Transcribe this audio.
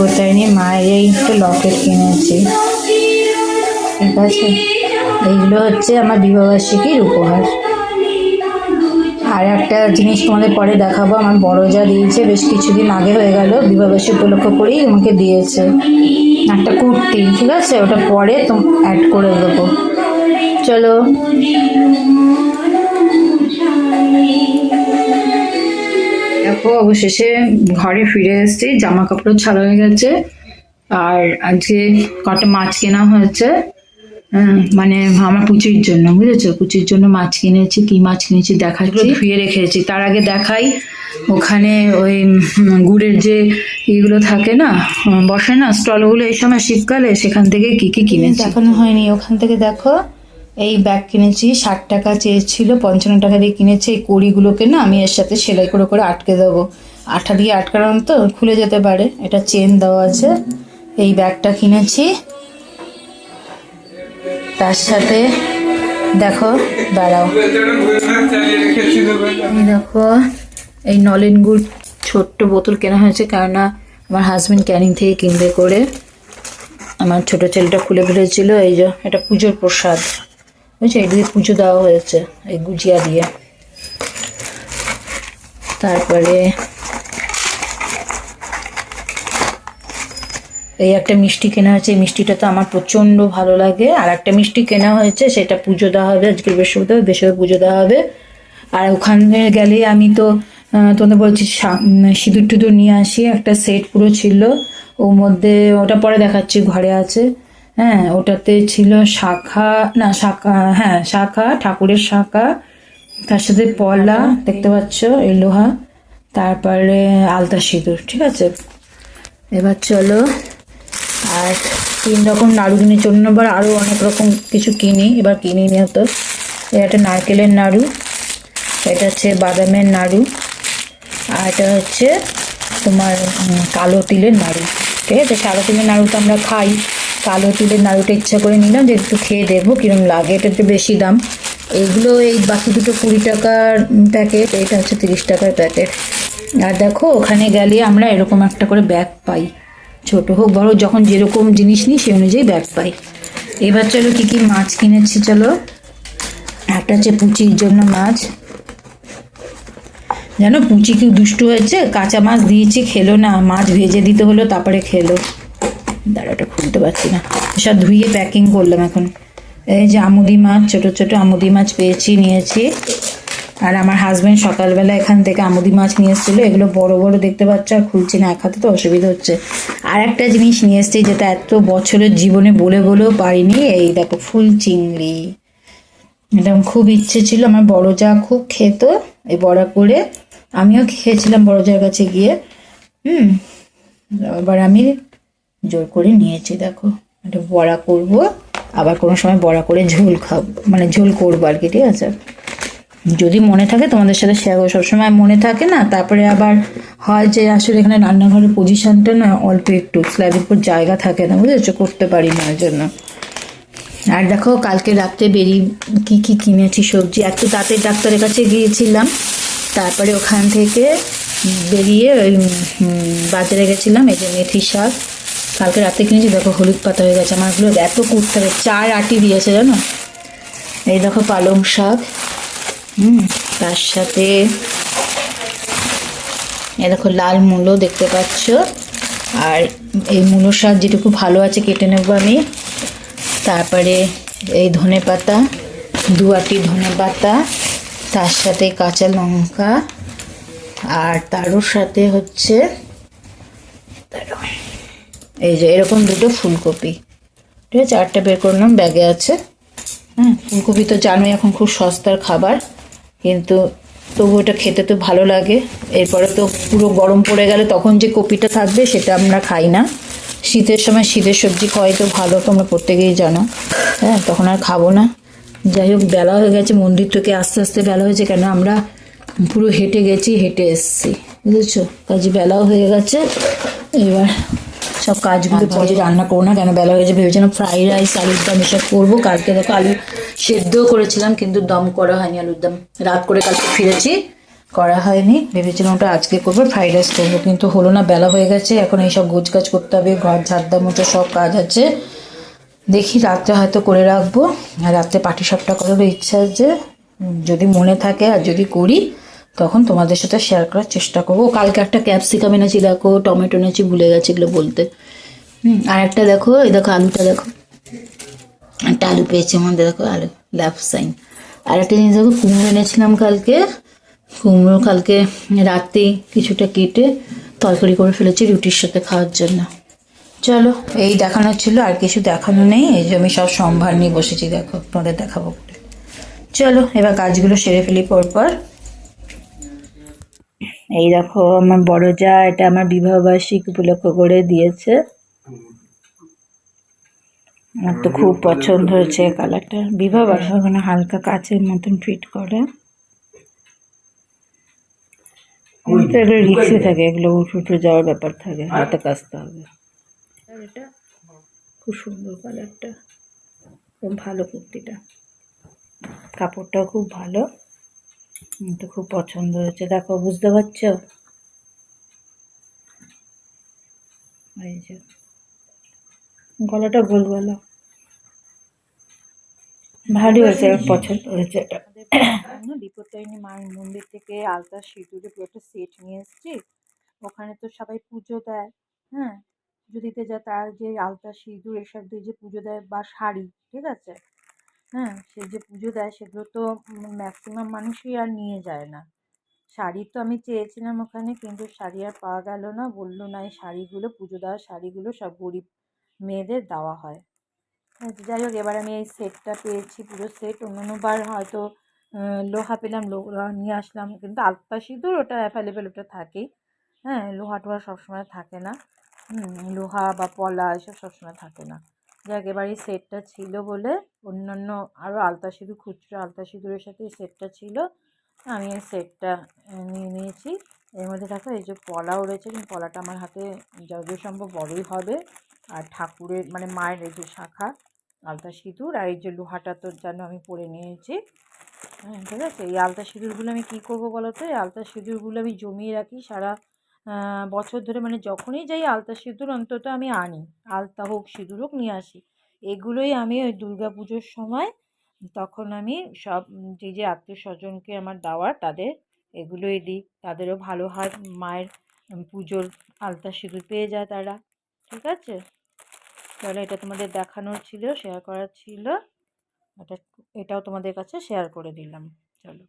আমার মায়ের মায়ের এই একটু লকেট কিনেছি ঠিক আছে? এইগুলো হচ্ছে আমার বিবাহবার্ষিকীর উপহার। আর একটা জিনিস তোমাদের পরে দেখাবো। আমার বড় যা দিয়েছে, বেশ কিছুদিন আগে হয়ে গেল। বিবাহবার্ষিক উপলক্ষ করেই আমাকে দিয়েছে। একটা কুর্তি, ঠিক আছে? ওটা পরে তো অ্যাড করে দেবো। চলো। দেখো অবশেষে ঘরে ফিরে এসেছি জামা কাপড় ছাড়া হয়ে গেছে। আর আজকে কটা মাছ কেনা হয়েছে? হ্যাঁ, মানে আমার পুচির জন্য বুঝেছ? পুচির জন্য মাছ কিনেছি কি মাছ কিনেছি দেখাচ্ছি। ধুয়ে রেখেছি তার আগে দেখাই। ওখানে ওই গুড়ের যে ইগুলো থাকে না বসে না স্টলগুলো এই সময় শীতকালে সেখান থেকে কি কি কিনেছি? দেখানো হয়নি ওখান থেকে দেখো। এই ব্যাগ কিনেছি, ষাট টাকা চেয়েছিল, পঞ্চান্ন টাকা দিয়ে কিনেছি, এই কড়িগুলোকে না আমি এর সাথে সেলাই করে করে আটকে দেবো। আঠা দিয়ে আটকানো তো, খুলে যেতে পারে। এটা চেন দেওয়া আছে। এই ব্যাগটা কিনেছি। তার সাথে, দেখো, দাঁড়াও। দেখো, এই নলেন গুড় ছোট্ট বোতল কেনা হয়েছে, কেননা আমার হাজব্যান্ড ক্যানিং থেকে কিনবে করে। আমার ছোট ছেলেটা খুলে ফেলেছিল, এই যে, এটা পুজোর প্রসাদ। বুঝছ এদিকে পুজো দেওয়া হয়েছে এই গুজিয়া দিয়ে তারপরে এই একটা মিষ্টি কেনা হয়েছে এই মিষ্টিটা তো আমার প্রচণ্ড ভালো লাগে আর একটা মিষ্টি কেনা হয়েছে সেটা পুজো দেওয়া হবে আজকে বৃহস্পতিবার বৃহস্পতিবার পুজো দেওয়া হবে আর ওখানে গেলে আমি তো তোমাদের বলছি সিঁদুর টুদুর নিয়ে আসি একটা সেট পুরো ছিল ওর মধ্যে ওটা পরে দেখাচ্ছি ঘরে আছে হ্যাঁ ওটাতে ছিল শাখা না শাখা হ্যাঁ শাখা ঠাকুরের শাখা তার সাথে পলা দেখতে পাচ্ছ এই লোহা তারপরে আলতা সিঁদুর ঠিক আছে? এবার চলো আর তিন রকম নাড়ু কিনে নম্বর আরও অনেক রকম কিছু কিনি এবার কিনি নিয়ে তো এটা নারকেলের নাড়ু এটা হচ্ছে বাদামের নাড়ু আর এটা হচ্ছে তোমার কালো তিলের নাড়ু ঠিক আছে? সাদা তিলের নাড়ু তো আমরা খাই। কালো তিলের নাড়ুটা ইচ্ছা করে নিলাম, যে একটু খেয়ে দেখব কিরম লাগে। এটা একটু বেশি দাম, এগুলো এই বাকি দুটো কুড়ি টাকার প্যাকেট, এটা হচ্ছে তিরিশ টাকার প্যাকেট। আর দেখো, ওখানে গেলে আমরা এরকম একটা করে ব্যাগ পাই। ছোট হোক, বড় যখন যেরকম জিনিস নিই, সেই অনুযায়ী ব্যাগ পাই। এবার চলো কি কি মাছ কিনেছি, চলো। একটা হচ্ছে পুচির জন্য মাছ। জানো, পুচি কি দুষ্টু হয়েছে? কাঁচা মাছ দিয়েছি, খেলো না। মাছ ভেজে দিতে হলো, তারপরে খেলো। দাঁড়াটা খুলতে পারছি না। সব ধুয়ে প্যাকিং করলাম এখন। এই যে আমুদি মাছ, ছোট ছোট আমুদি মাছ পেয়েছি, নিয়েছি। আর আমার হাজব্যান্ড সকালবেলা এখান থেকে আমুদি মাছ নিয়ে এসেছিল। এগুলো বড় বড় দেখতে পাচ্ছ, আর খুলছি না, এক হাতে তো অসুবিধা হচ্ছে। আর একটা জিনিস নিয়ে এসেছি যেটা এত বছরের জীবনে বলে বলেও পারিনি, এই দেখো ফুল চিংড়ি। এটা খুব ইচ্ছে ছিল, আমার বড় যা খুব খেত, এই বড়া করে। আমিও খেয়েছিলাম বড় যার কাছে গিয়ে। হুম এবার আমি জোর করে নিয়েছি, দেখো। একটা বড়া করব, আবার কোনো সময় বড়া করে ঝোল খাব মানে ঝোল করব আর কি, ঠিক আছে? যদি মনে থাকে তোমাদের সাথে শেয়ার করব। সবসময় মনে থাকে না, তারপরে আবার হয় যে আসলে এখানে রান্নাঘরের পজিশনটা না অল্প একটু স্ল্যাবের উপর জায়গা থাকে না, বুঝেছ? করতে পারি না ওই জন্য। আর দেখো, কালকে রাত্রে বেরিয়ে কি কি কিনেছি সবজি একটু দাঁতের ডাক্তারের কাছে গিয়েছিলাম, তারপরে ওখান থেকে বেরিয়ে ওই বাজারে গেছিলাম, এই যে মেথি শাক কালকে রাতে কিনেছি দেখো হলুদ পাতা হয়ে গেছে। আমারগুলো এত কুটতে হবে চার আটি দিয়েছে জানো? এই দেখো পালং শাক। হুম তার সাথে এ দেখো লাল মূলো দেখতে পাচ্ছ। আর এই মূলো শাক যেটুকু ভালো আছে কেটে নেব আমি। তারপরে এই ধনে পাতা দু আটি ধনে পাতা তার সাথে কাঁচা লঙ্কা আর তারও সাথে হচ্ছে দাঁড়াও, এই যে এরকম দুটো ফুলকপি। ঠিক আছে চারটে বের করলাম ব্যাগে আছে। হ্যাঁ ফুলকপি তো জানোই এখন খুব সস্তার খাবার, কিন্তু তবু ওটা খেতে তো ভালো লাগে। এরপরে তো পুরো গরম পড়ে গেলে তখন যে কপিটা থাকবে সেটা আমরা খাই না। শীতের সময় শীতের সবজি খাওয়াই তো ভালো, তোমরা প্রত্যেকেই জানো। হ্যাঁ তখন আর খাব না। যাই হোক, বেলা হয়ে গেছে, মন্দির থেকে আস্তে আস্তে বেলা হয়েছে কেন, আমরা পুরো হেঁটে গেছি, হেঁটে এসছি। বুঝেছ? কাজে বেলাও হয়ে গেছে, এবার সব কাজগুলো পরে রান্না করব না কেন? বেলা হয়েছে ভেবেছিলাম ফ্রাইড রাইস আলুর দম এসব করব। কালকে দেখো আলু সেদ্ধও করেছিলাম কিন্তু দম করা হয়নি আলুর দম। রাত করে কালকে ফিরেছি করা হয়নি। ভেবেছিলাম ওটা আজকে করব ফ্রাইড রাইস করব কিন্তু হলো না বেলা হয়ে গেছে। এখন এইসব গোছ কাজ করতে হবে ঘর ঝাড়দা মোটো সব কাজ আছে। দেখি রাত্রে হয়তো করে রাখব। আর রাত্রে পাটি সাপটা করারও ইচ্ছা আছে। যদি মনে থাকে আর যদি করি তখন তোমাদের সাথে শেয়ার করার চেষ্টা করব। কালকে একটা ক্যাপসিকাম এনেছি, দেখো, টমেটো এনেছি, ভুলে গেছি এগুলো বলতে। হুম, আর একটা দেখো, এই দেখো আলুটা, দেখো। একটা আলু পেয়েছি আমাদের, দেখো, আলু ল্যাফ সাইন আর একটা জিনিস, দেখো, কুমড়ো এনেছিলাম কালকে। কুমড়ো কালকে রাতে কিছুটা কেটে তরকারি করে ফেলেছি রুটির সাথে খাওয়ার জন্য। চলো, এই দেখানোর ছিল, আর কিছু দেখানো নেই, এই যে আমি সব সম্ভার নিয়ে বসেছি, দেখো, তোমাদের দেখাবো। চলো, এবার কাজগুলো সেরে ফেলি পরপর। এই দেখো আমার বড় যা এটা আমার বিবাহবার্ষিক উপলক্ষ করে দিয়েছে। আমার তো খুব পছন্দ হয়েছে কালারটা। বিবাহ ওখানে হালকা কাচের মতন ফিট করে। আমার তো এগুলো রিক্সে থাকে এগুলো উঠে উঠে যাওয়ার ব্যাপার থাকে হাতে কাচতে হবে। আর এটা খুব সুন্দর কালারটা খুব ভালো কুর্তিটা। কাপড়টাও খুব ভালো। তো খুব পছন্দ হয়েছে দেখো বুঝতে পারছ? এই যে গলাটা গোল গলা ভারী হয়েছে পছন্দ হয়েছে এটা। বিপত্তারিণী মায়ের মন্দির থেকে আলতা সিঁদুরে পুরো একটা সেট নিয়ে এসেছি। ওখানে তো সবাই পুজো দেয় হ্যাঁ? পুজো দিতে যায় তার যে আলতা সিঁদুর এসব দিয়ে যে পুজো দেয় বা শাড়ি ঠিক আছে? হ্যাঁ সে যে পুজো দেয় সেগুলো তো ম্যাক্সিমাম মানুষই আর নিয়ে যায় না। শাড়ি তো আমি চেয়েছিলাম ওখানে কিন্তু শাড়ি আর পাওয়া গেল না বলল না এই শাড়িগুলো পুজো দেওয়ার শাড়িগুলো সব গরিব মেয়েদের দেওয়া হয়। হ্যাঁ, যাই হোক এবার আমি এই সেটটা পেয়েছি পুরো সেট অন্যান্যবার হয়তো লোহা পেলাম লোহা নিয়ে আসলাম কিন্তু আলতা সিঁদুর ওটা অ্যাভেলেবেল ওটা থাকেই। হ্যাঁ লোহা টোহা সবসময় থাকে না। লোহা বা পলা এসব সবসময় থাকে না। যাক একেবারেই সেটটা ছিল বলে অন্যান্য আরও আলতা সিঁদুর, খুচরো আলতা সিঁদুরের সাথে এই সেটটা ছিল। আমি এই সেটটা নিয়ে নিয়েছি। এর মধ্যে দেখো এই যে পলাও রয়েছে, কিন্তু পলাটা আমার হাতে যতদূর সম্ভব বড়ই হবে। আর ঠাকুরের মানে মায়ের এই যে শাখা, আলতা সিঁদুর আর এই যে লোহাটা তো যেন আমি পরে নিয়েছি। হ্যাঁ ঠিক আছে? এই আলতা সিঁদুরগুলো আমি কী করব বলো তো? এই আলতা সিঁদুরগুলো আমি জমিয়ে রাখি সারা বছর ধরে মানে যখনই যাই আলতা সিঁদুর, অন্তত আমি আনি। আলতা হোক, সিঁদুর হোক, নিয়ে আসি। এগুলোই আমি ওই দুর্গা পুজোর সময় তখন আমি সব যে যে আত্মীয় স্বজনকে আমার দেওয়ার তাদের এগুলোই দিই। তাদেরও ভালো হয়, মায়ের পুজোর আলতা সিঁদুর পেয়ে যায় তারা। ঠিক আছে? তাহলে এটা তোমাদের দেখানোর ছিল শেয়ার করার ছিল। এটা, এটাও তোমাদের কাছে শেয়ার করে দিলাম। চলো।